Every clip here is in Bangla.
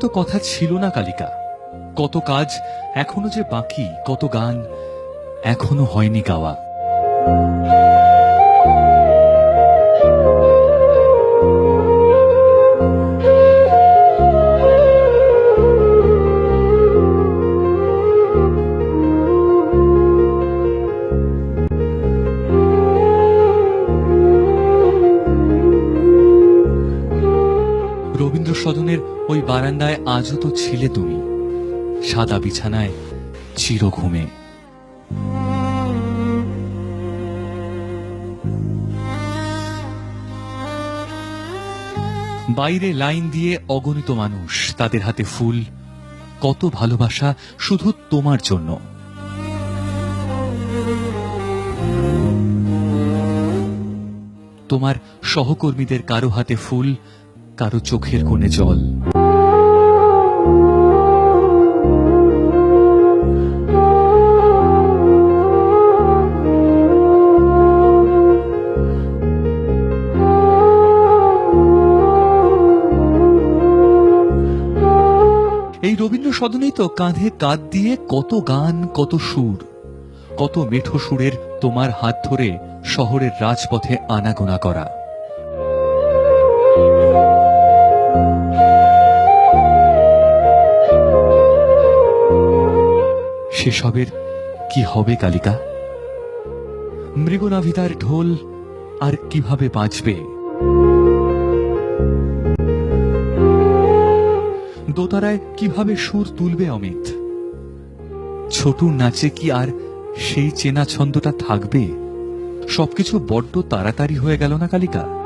কথা ছিল না কালিকা। কত কাজ এখনও যে বাকি কত গান এখনও হয়নি গাওয়া। ওই বারান্দায় আজও তো ছিলে তুমি। সাদা বিছানায় চির ঘুমে। বাইরে লাইন দিয়ে অগণিত মানুষ, তাদের হাতে ফুল। কত ভালোবাসা শুধু তোমার জন্য। তোমার সহকর্মীদের কারও হাতে ফুল কারও চোখের কোণে জল। এই রবীন্দ্র সদনেই তো কাঁধে কাঁধ দিয়ে কত গান, কত সুর, কত মেঠো সুরের তোমার হাত ধরে শহরের রাজপথে আনাগোনা করা। সেসবের কি হবে কালিকা? মৃগনাভিতার ঢোল আর কীভাবে বাঁচবে দোতারায় কীভাবে সুর তুলবে অমিত? ছোটুর নাচে কি আর সেই চেনা ছন্দটা থাকবে? সবকিছু বড্ড তাড়াতাড়ি হয়ে গেল না কালিকা?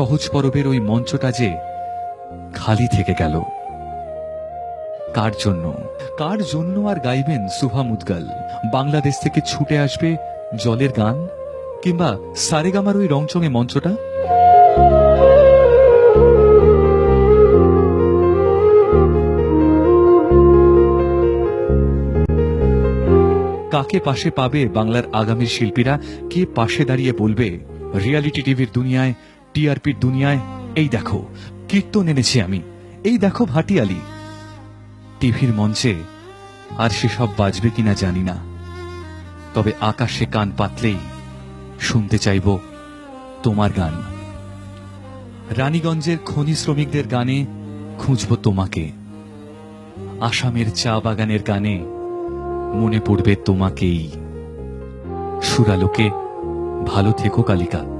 সহজ পরবের ওই মঞ্চটা যে খালি থেকে গেল। কার জন্য? কার জন্য আর গাইবেন সুভা মুদগাল? বাংলাদেশ থেকে ছুটে আসবে জলের গান? কিংবা সারেগামার ওই রংচঙে মঞ্চটা? কাকে পাশে পাবে বাংলার আগামী শিল্পীরা? কে পাশে দাঁড়িয়ে বলবে? রিয়ালিটি টিভির দুনিয়ায় টিআরপির দুনিয়ায়, এই দেখো, কীর্তন এনেছি আমি। এই দেখো ভাটিয়ালি। টিভির মঞ্চে আর সেসব বাজবে কিনা জানি না। তবে আকাশে কান পাতলেই শুনতে চাইব তোমার গান। রানীগঞ্জের খনি শ্রমিকদের গানে খুঁজব তোমাকে। আসামের চা বাগানের গানে মনে পড়বে তোমাকেই। সুরালোকে ভালো থেকো, কালিকা।